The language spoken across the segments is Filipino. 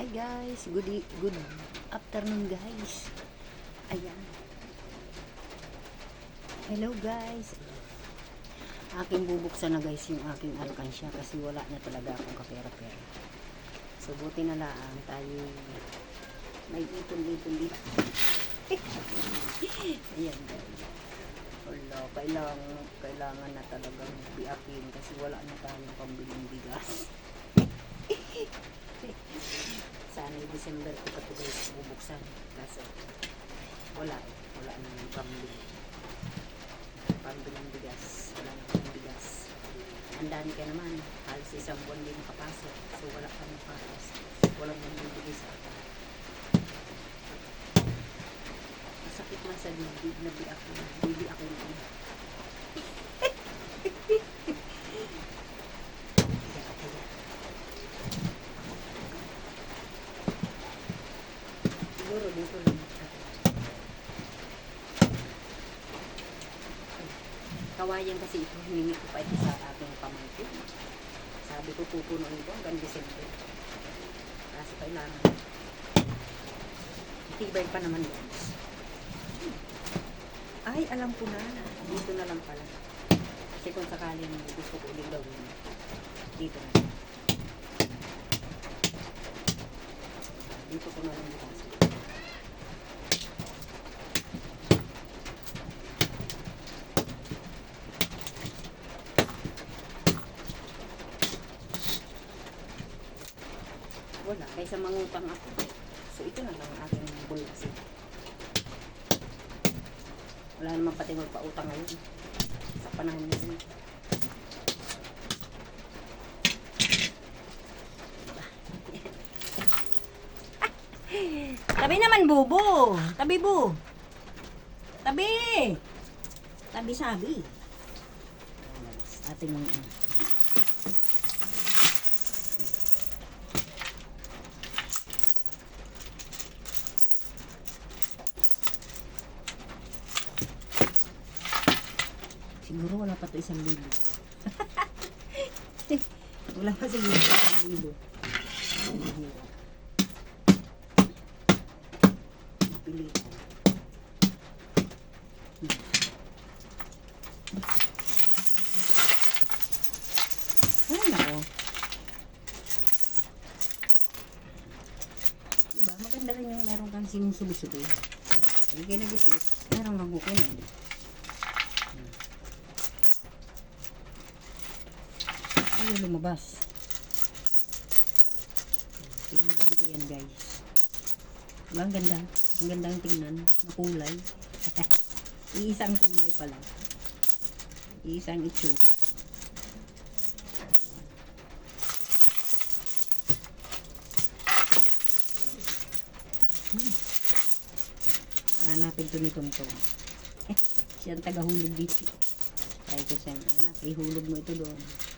Hi guys, good e- good afternoon guys. Ayan. Hello guys. Aking bubuksan na guys yung aking alkansya kasi wala na talaga akong kapera-pera. So buti na lang tayo may ipon-ipon dito. Ayan guys. Wala, kailangan, kailangan na talagang biakin kasi wala na tayong pambiling bigas. Sana yung December ko pa ito bubuksan. Kaso wala. Wala na yung pambili. Pambiling bigas. Wala na yung bigas. Ang dami ka naman. Halos isang buwan din nakapasok. So wala ka nakapasok. Walang mamibigay sa akin. Masakit man sa dibdib na na. Bibi ako na. Kaya, kaya. Siguro dito lang. Kawayan kasi ito, hiningi ko pa ito sa aking pamangkin. Sabi ko pupunuin ito hanggang December. Kaso kailangan. Tibay pa naman yan. Ay, alam ko na. Dito na lang pala. Kasi kung sakaling gusto ko ulit gawin, dito na lang. Dito ko na lang bukas. Wala, kaysa mangutang ako. So ito na lang ang aking bulasi. Wala naman pati magpautang ngayon. Sa panahon ngayon. Tabi naman, bubo. Tabi, bu. Tabi. Tabi sabi. Ating mga Siguro wala pa to isang libo. wala pa siguro isang libo. Mahirap. Pilitan. Ay, nako. Diba, maganda rin yung meron kang sinusubi-subi. Hindi kayo nag-isip, meron kang kukunin. Ay, lumabas. Tignan yan, guys. Diba, ang ganda. Ang gandang tingnan. Makulay. Iisang kulay pala. Iisang itsura. Hmm. Hanapin to ni Tongtong. Eh, siya ang tagahulog dito. Try ko siya, anak, ihulog mo ito doon.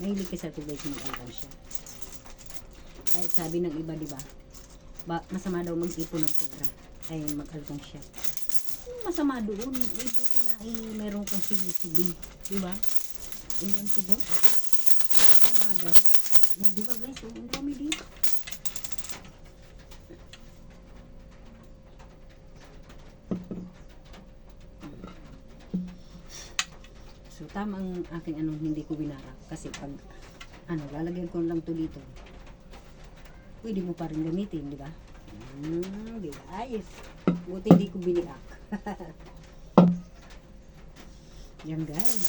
Mahilig ka sa tubig mag-alkan siya. Ay, sabi ng iba, di ba? Masama daw mag-ipon ng pera. Ay, mag-alkan siya. Anong Masama doon. Eh, buti nga eh, meron kang sinisibi. Di ba? Ewan ko ba? Masama daw. Di ba guys? Ang dami dito. So, tama ang aking ano, hindi ko binara. Kasi pag, ano, lalagyan ko lang to dito. Pwede mo pa rin gamitin, di ba? Hmm, di ba? Ayos. Buti hindi ko biniak. Yan guys.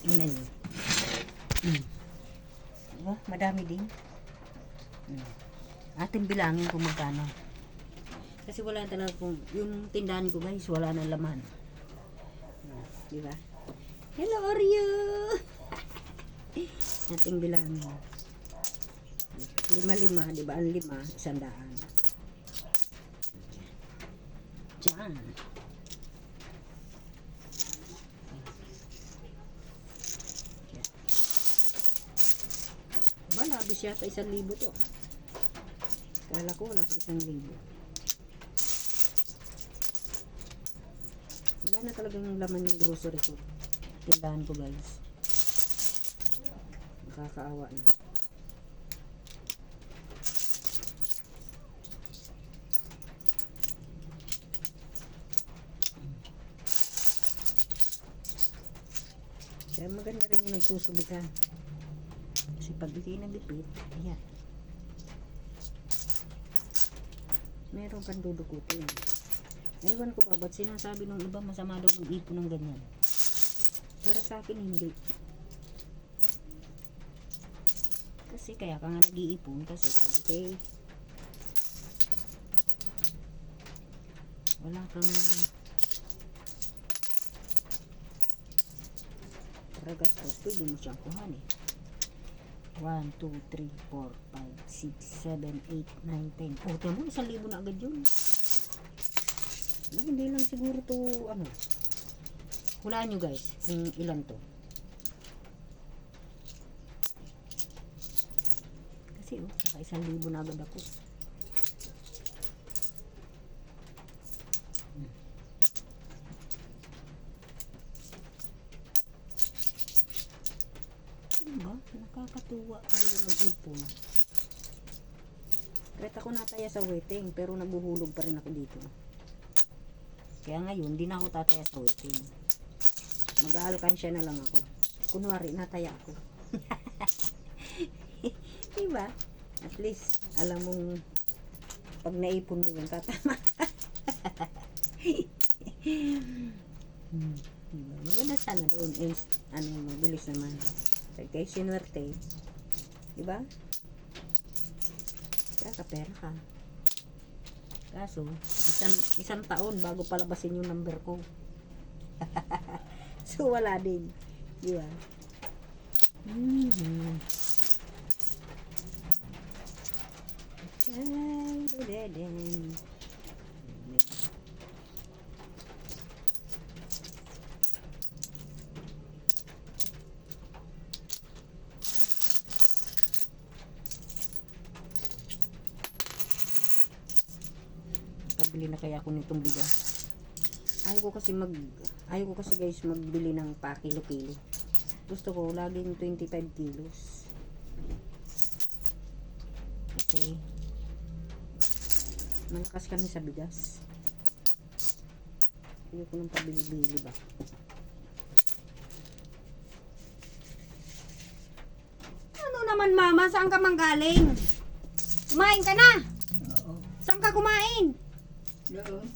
Tingnan nyo. Hmm. Diba? Madami din. Hmm. Ating bilangin kung magkano. Kasi wala talaga kung, yung tindahan ko guys, wala na laman. Di ba? Hello, Oreo! Ating bilangin. Lima-lima, di ba? Ang lima, isang daan. Diyan. Ba, labis yata isang libo to. Kala ko wala pa isang libo. Na talagang laman yung grocery ko. Tindahan ko guys. Nakakaawa na. Kaya maganda rin yung nagsusubitan. Kasi pag di nabipit, ayan. Meron kang dudukutin. Ewan ko ba, ba't sinasabi ng iba masama daw mag-ipon ng ganyan? Para sa akin, hindi. Kasi kaya ka nga nag-iipon kasi okay, wala kang para gastos, pwede mo siyang kuhanin. 1, 2, 3, 4, 5, 6, 7, 8, 9, 10. O, tiyan mo, isang libo na agad yun. Wala, hindi lang siguro to, ano. Hulaan nyo guys, kung ilan to. Kasi, oh, naka isang libo na agad ako. Hmm. Ano ba? Nakakatuwa talaga mag-ipon. Kahit ako nataya sa waiting, pero nabuhulog pa rin ako dito. Kaya ngayon, di na ako tataya sa waiting. Mag-aalkansya na lang ako. Kunwari, nataya ako. diba? At least, alam mong pag naipon mo yun, tatama. Diba? Maganda sana doon. Inst- ano, mabilis naman. Pag kayo sinwerte, diba? Kakapera ka. Kaso, isang, isang taon bago palabasin yung number ko. so, wala din. Di ba? Mm-hmm. Diba? Pabili na kaya ako nitong bigas. Ayaw ko kasi mag ayaw ko kasi guys magbili ng pa kilo-kilo. Gusto ko laging 25 kilos. Kasi malakas kami sa bigas. Ayaw ko ng pabili-bili ba. Ano naman mama? Saan ka manggaling? Kumain ka na? Oo. Saan ka kumain? Doon.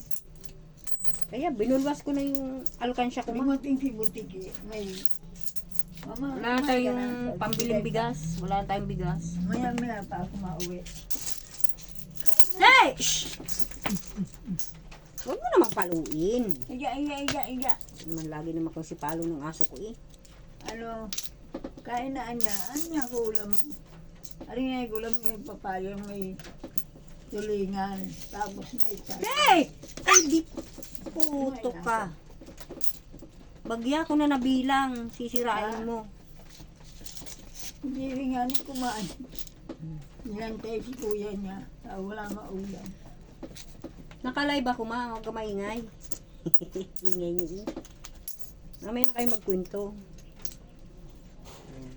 Kaya binulwas ko na yung alkansya ko. ma. Butiki. May... Mama, Wala ka tayong na. pambiling bigas. Wala tayong bigas. Maya maya pa ako mauwi. Hey! Shh! Huwag mo naman paluin. Iga, iga, iga, iga. Naman lagi naman kung si palo ng aso ko eh. Ano, kain na anya. Niya kulam mo? Ano nga yung kulam may papayang may tulingan. Tapos may isa. Hey! Ay, di. Puto ka. Bagya ko na nabilang. Sisirain mo. Hindi rin nga niya kumain. Nilantay si kuya niya. Ah, wala maulam. Nakalay ba kuma? Huwag ka maingay. Ingay niyo. Mamaya na kayo magkwento. Ayan.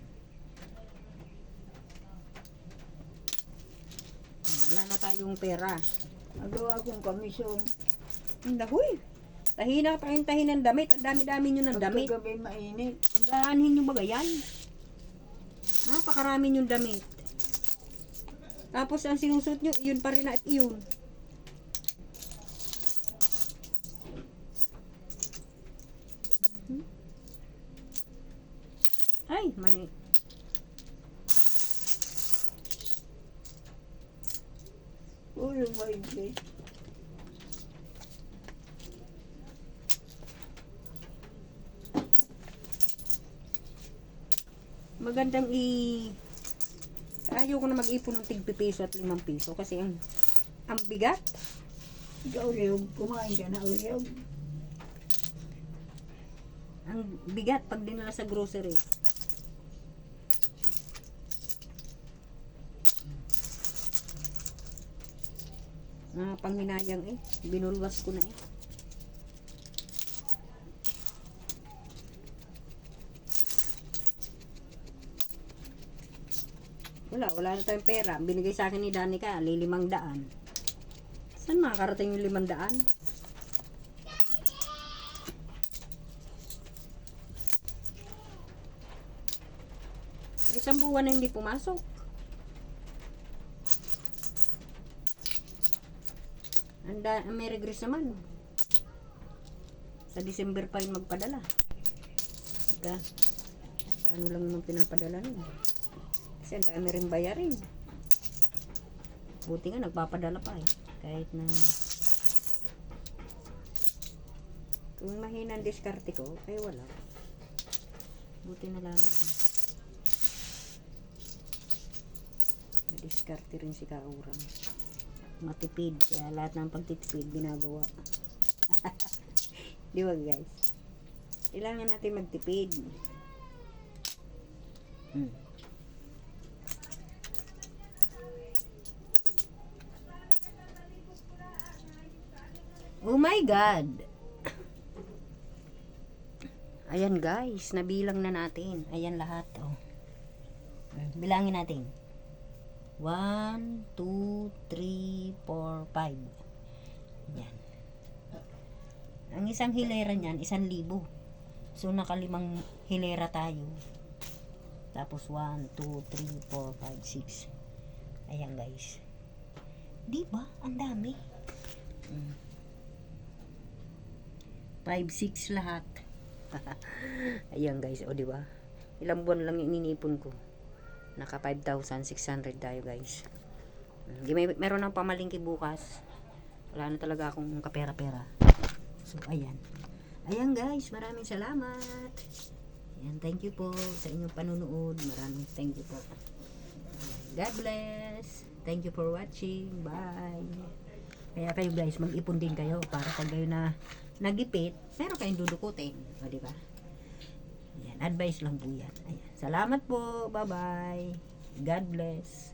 Hmm, Wala na tayong pera. Nagawa akong komisyon. Ang dahoy. Tahina pa yung tahin ng damit. Ang dami-dami nyo ng damit. Pagkagabi mainit. Pagkaanin nyo ba yan? Napakarami yung damit. Tapos ang sinusot nyo, iyon pa rin at iyon. Hmm? Ay, mani. Ulo ba hindi? Magandang i... Ayaw ko na mag-ipon ng tig piso at limang piso kasi ang ang bigat. Ikaw Leo, kumain ka na Leo. Ang bigat pag dinala sa grocery. Ah, panghinayang eh. Binulwas ko na eh. Wala, wala na tayong pera. Binigay sa akin ni Danica, lilimang daan. Saan makakarating yung limang daan? Isang buwan na hindi pumasok. Da- Merry Grace naman. Sa December pa yun magpadala. Diba? Ano lang naman pinapadala nun. Kasi ang dami rin bayarin. Buti nga nagpapadala pa eh. Kahit na kung mahina ang diskarte ko, ay wala. Buti na lang. Diskarte rin si Kaurang. Matipid. Kaya lahat ng pagtitipid ginagawa. Di ba guys? Kailangan natin magtipid. Hmm. Oh my God! Ayan guys, nabilang na natin. Ayan lahat. Oh. Bilangin natin. 1, 2, 3, 4, 5. Yan. Ang isang hilera niyan, isang libo. So, nakalimang hilera tayo. Tapos 1, 2, 3, 4, 5, 6. Ayan guys. Di ba? Ang dami. Mm. 5, 6 lahat. Ayan guys, o di ba? Ilang buwan lang ininipon ko. Naka 5,600 tayo guys. Mm, Di may meron ng pamalingki bukas. Wala na talaga akong kapera-pera. So ayan. Ayan guys, maraming salamat. Ayan, thank you po sa inyong panunood. Maraming thank you po. God bless. Thank you for watching. Bye. Kaya kayo guys, mag-ipon din kayo para pag kayo na nagipit, meron kayong dudukutin. O, di ba? Ayan, advice lang po yan. Ayan. Salamat po. Bye-bye. God bless.